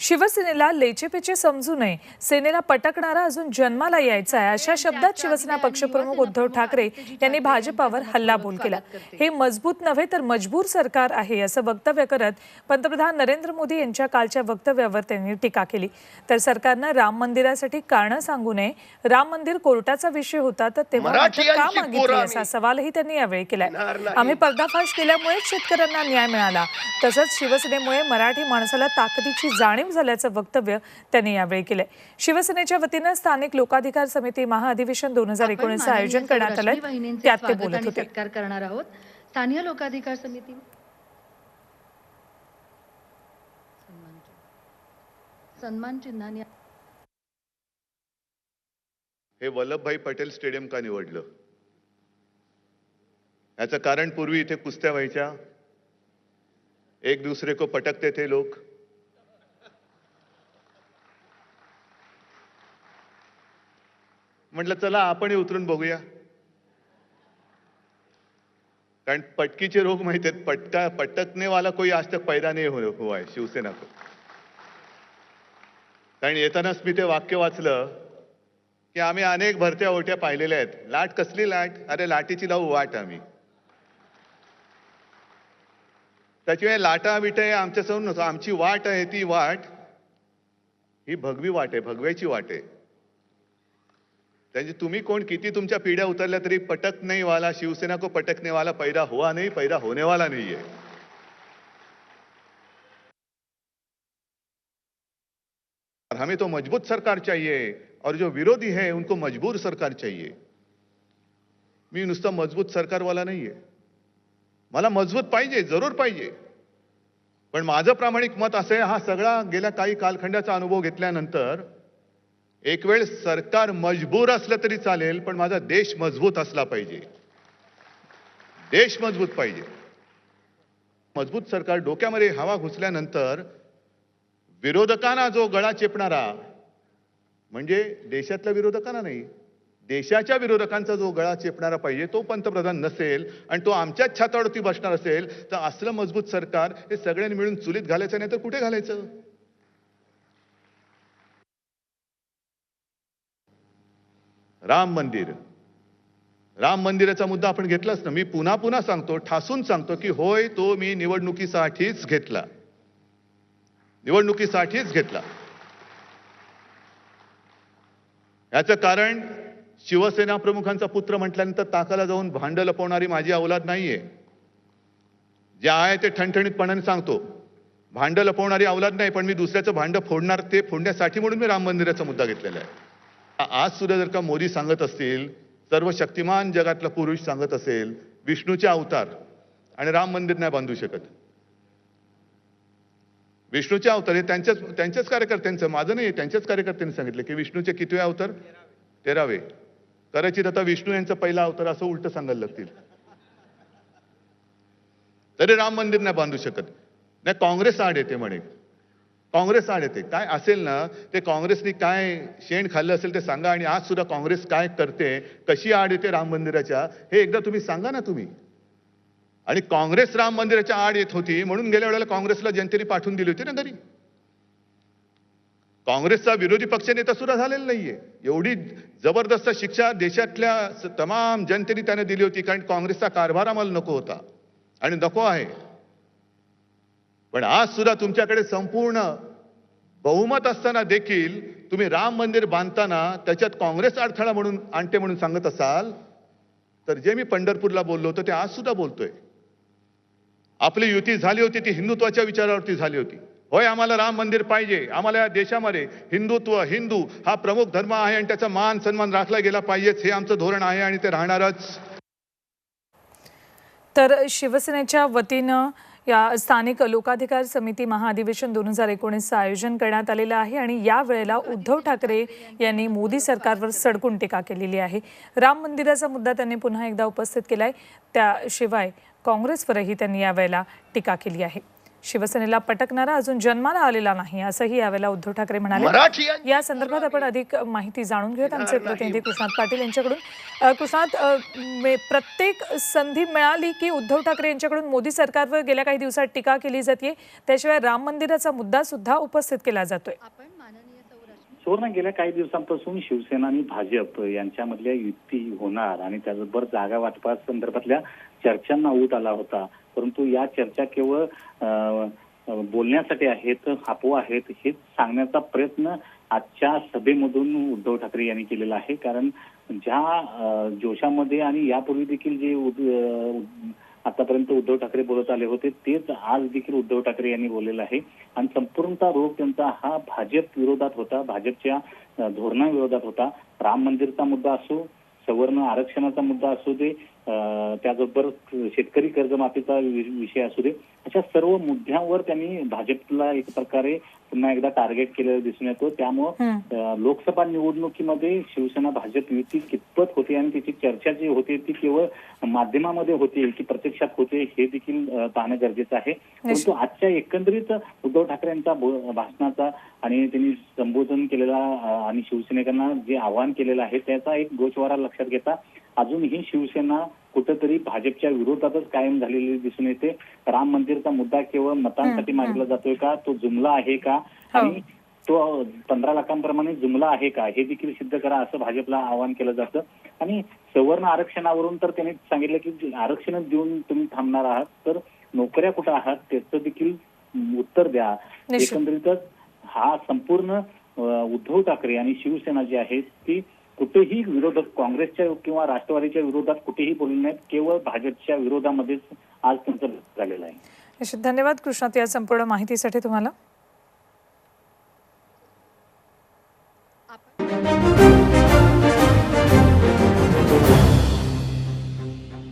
शिवसेनेला लेचेपेचे समजू नये. सेनेला पटकणारा अजून जन्माला यायचा आहे. अशा शब्दात शिवसेना पक्षप्रमुख उद्धव ठाकरे यांनी भाजपावर हल्लाबोल केला. हे मजबूत नव्हे तर मजबूर सरकार आहे असं वक्तव्य करत पंतप्रधान नरेंद्र मोदी यांच्या कालच्या वक्तव्यावर त्यांनी टीका केली. तर सरकारनं राम मंदिरासाठी कारणं सांगू नये. राम मंदिर कोर्टाचा विषय होता तर तेव्हा का मागितली? असा. सवालही त्यांनी यावेळी केलाय. आम्ही पर्दाफाश केल्यामुळेच शेतकऱ्यांना न्याय मिळाला. तसंच शिवसेनेमुळे मराठी माणसाला ताकदीची जाणीव झाल्याचं वक्तव्य त्यांनी यावेळी केलंय. शिवसेनेच्या वतीनं स्थानिक लोकाधिकार समिती महाअधिवेशन दोन हजार आपण एकोणीसचं आयोजन करण्यात आलंय. वाहिनींचे त्यात ते बोलत होते. करणार आहोत. स्थानीय लोकाधिकार समिती सन्मान चिन्हाने हे वल्लभभाई पटेल स्टेडियम का निवडलं? याचं कारण पूर्वी इथे कुस्त्या व्हायच्या. एक दुसरे को पटकते थे लोक. म्हटलं चला आपणही उतरून बघूया. कारण पटकीचे रोग माहीत आहेत पटका पटकने वाला कोई आज तक पैदा नाही हो हुआ आहे शिवसेना को कारण येतानाच मी ते वाक्य वाचलं की आम्ही अनेक भरत्या ओट्या पाहिलेल्या आहेत. लाट कसली लाट? अरे लाटीची लावू वाट आम्ही. त्याच्यामुळे लाटा बिटा हे आमच्यासमोर नसतो आमची वाट आहे ती वाट ही भगवी वाट आहे भगव्याची वाट आहे. त्यांचे तुम्ही कोण? किती तुमच्या पिढ्या उतरल्या तरी पटक नाही वाला शिवसेना को पटकने वाला पैदा हुआ नाही पैदा होने वाला नाही आहे हमें तो मजबूत सरकार चाहिए और जो विरोधी है उनको मजबूर सरकार चाहिए. मी नुसतं मजबूत सरकारवाला नाहीये मला मजबूत पाहिजे जरूर पाहिजे. पण माझं प्रामाणिक मत असं आहे हा सगळा गेल्या काही कालखंडाचा अनुभव घेतल्यानंतर एक वेळ सरकार मजबूर असलं तरी चालेल पण माझा देश मजबूत असला पाहिजे. देश मजबूत पाहिजे. मजबूत सरकार डोक्यामध्ये हवा घुसल्यानंतर विरोधकांना जो गळा चेपणारा म्हणजे देशातल्या विरोधकांना नाही देशाच्या विरोधकांचा जो गळा चेपणारा पाहिजे तो पंतप्रधान नसेल आणि तो आमच्याच छातावरती बसणार असेल तर असलं मजबूत सरकार हे सगळ्यांनी मिळून चुलीत घालायचं नाही तर कुठे घालायचं? राम मंदिर. राम मंदिराचा मुद्दा आपण घेतलाच ना. मी पुन्हा पुन्हा सांगतो ठासून सांगतो की होय तो मी निवडणुकीसाठीच घेतला. निवडणुकीसाठीच घेतला. याचं कारण शिवसेना प्रमुखांचा पुत्र म्हटल्यानंतर ताकाला जाऊन भांड लपवणारी माझी अवलाद नाहीये. जे आहे ते ठणठणीतपणाने सांगतो. भांड लपवणारी अवलाद नाही पण मी दुसऱ्याचं भांड फोडणार ते फोडण्यासाठी म्हणून मी राम मंदिराचा मुद्दा घेतलेला आहे. आज सुद्धा जर का मोदी सांगत असतील सर्व शक्तिमान जगातला पुरुष सांगत असेल विष्णूचे अवतार आणि राम मंदिर नाही बांधू शकत. विष्णूचे अवतार हे त्यांच्याच त्यांच्याच कार्यकर्त्यांचं माझं नाही त्यांच्याच कार्यकर्त्यांनी सांगितलं की विष्णूचे कितवे अवतार? तेरावे. कदाचित आता विष्णू यांचा पहिला अवतार असं उलट सांगायला लागतील. तरी राम मंदिर नाही बांधू शकत. नाही काँग्रेस आड येते म्हणे. काँग्रेस आड येते. काय असेल ना ते काँग्रेसनी काय शेण खाल्लं असेल ते सांगा आणि आज सुद्धा काँग्रेस काय करते कशी आड येते राम मंदिराच्या हे एकदा तुम्ही सांगा ना तुम्ही. आणि काँग्रेस राम मंदिराच्या आड येत होती म्हणून गेल्या वेळेला काँग्रेसला जनतेने पाठवून दिली होती ना घरी. काँग्रेसचा विरोधी पक्षनेता सुद्धा झालेला नाहीये. एवढी जबरदस्त शिक्षा देशातल्या तमाम जनतेने त्याने दिली होती कारण काँग्रेसचा कारभार आम्हाला नको होता. आणि नको आहे. पण आज सुद्धा तुमच्याकडे संपूर्ण बहुमत असताना देखील तुम्ही राम मंदिर बांधताना त्याच्यात काँग्रेस अडथळा म्हणून आणते म्हणून सांगत असाल तर जे मी पंढरपूरला बोललो होतो ते आज सुद्धा बोलतोय. आपली युती झाली होती ती हिंदुत्वाच्या विचारावरती झाली होती. होय आम्हाला राम मंदिर पाहिजे आम्हाला या देशामध्ये हिंदुत्व हिंदू हा प्रमुख धर्म आहे आणि त्याचा मान सन्मान राखला गेला पाहिजेच हे आमचं धोरण आहे आणि ते राहणारच. तर शिवसेनेच्या वतीनं या स्थानिक लोकाधिकार समिती महाअधिवेशन दोन हजार एकोणीसचं आयोजन करण्यात आलेलं आहे आणि या वेळेला उद्धव ठाकरे यांनी मोदी सरकारवर सडकून टीका केलेली आहे. राम मंदिराचा मुद्दा त्यांनी पुन्हा एकदा उपस्थित केला आहे त्याशिवाय काँग्रेसवरही त्यांनी यावेळेला टीका केली आहे. शिवसेनेला पटकणारा अजून जन्माला आलेला नाही असंही यावेळेला उद्धव ठाकरे म्हणाले. या संदर्भात आपण अधिक माहिती जाणून घेऊयात. आमचे प्रतिनिधी कृष्णात पाटील यांच्याकडून. कृष्णात प्रत्येक संधी मिळाली की उद्धव ठाकरे यांच्याकडून मोदी सरकारवर गेल्या काही दिवसात टीका केली जाते त्याशिवाय राम मंदिराचा मुद्दा सुद्धा उपस्थित केला जातोय. आपण सुवर्ण गेल्या काही दिवसांपासून शिवसेना आणि भाजप यांच्यामधल्या युती होणार आणि त्याचबरोबर जागा वाटपा संदर्भातल्या चर्चांना ऊत आला होता. परंतु या चर्चा केवळ अं, बोलण्यासाठी आहेत अफवा आहेत हे सांगण्याचा प्रयत्न आजच्या सभेमधून उद्धव ठाकरे यांनी केलेला आहे. कारण ज्या जोशामध्ये आणि यापूर्वी देखील जे उद- आतापर्यंत उद्धव ठाकरे बोलत आले होते. तेच आज देखील उद्धव ठाकरे यांनी बोललेलं आहे. आणि संपूर्णतः रोग त्यांचा हा भाजप विरोधात होता. भाजपच्या धोरणाविरोधात होता. राम मंदिरचा मुद्दा असो सवर्ण आरक्षणाचा मुद्दा असू दे त्याचबरोबर शेतकरी कर्जमाफीचा विषय असू दे अशा सर्व मुद्द्यांवर त्यांनी भाजपला एक प्रकारे पुन्हा एकदा टार्गेट केलेलं दिसून येतो. त्यामुळं लोकसभा निवडणुकीमध्ये शिवसेना भाजप युती कितपत होते आणि त्याची चर्चा जी होते ती केवळ माध्यमामध्ये होते की प्रत्यक्षात होते हे देखील पाहणं गरजेचं आहे. परंतु आजच्या एकंदरीत उद्धव ठाकरे यांचा भाषणाचा आणि त्यांनी संबोधन केलेला आणि शिवसैनिकांना जे आवाहन केलेलं आहे त्याचा एक गोषवारा लक्षात घेता अजूनही शिवसेना कुठंतरी भाजपच्या विरोधातच कायम झालेली दिसून येते. राम मंदिरचा मुद्दा केवळ मतांसाठी मांडला जातोय का? तो जुमला आहे का? हो. आणि तो पंधरा लाखांप्रमाणे जुमला आहे का? हे देखील सिद्ध करा असं भाजपला आवाहन केलं जातं. आणि सवर्ण आरक्षणावरून तर त्यांनी सांगितलं की आरक्षण देऊन तुम्ही थांबणार आहात तर नोकऱ्या कुठं आहात त्याचं देखील उत्तर द्या. एकंदरीतच हा संपूर्ण उद्धव ठाकरे आणि शिवसेना जी आहे ती कुठेही विरोधात काँग्रेसच्या किंवा राष्ट्रवादीच्या विरोधात कुठेही बोलले नाहीत केवळ भाजपच्या विरोधामध्येच आज त्यांचं झालेलं आहे. धन्यवाद कृष्णात या संपूर्ण माहितीसाठी तुम्हाला.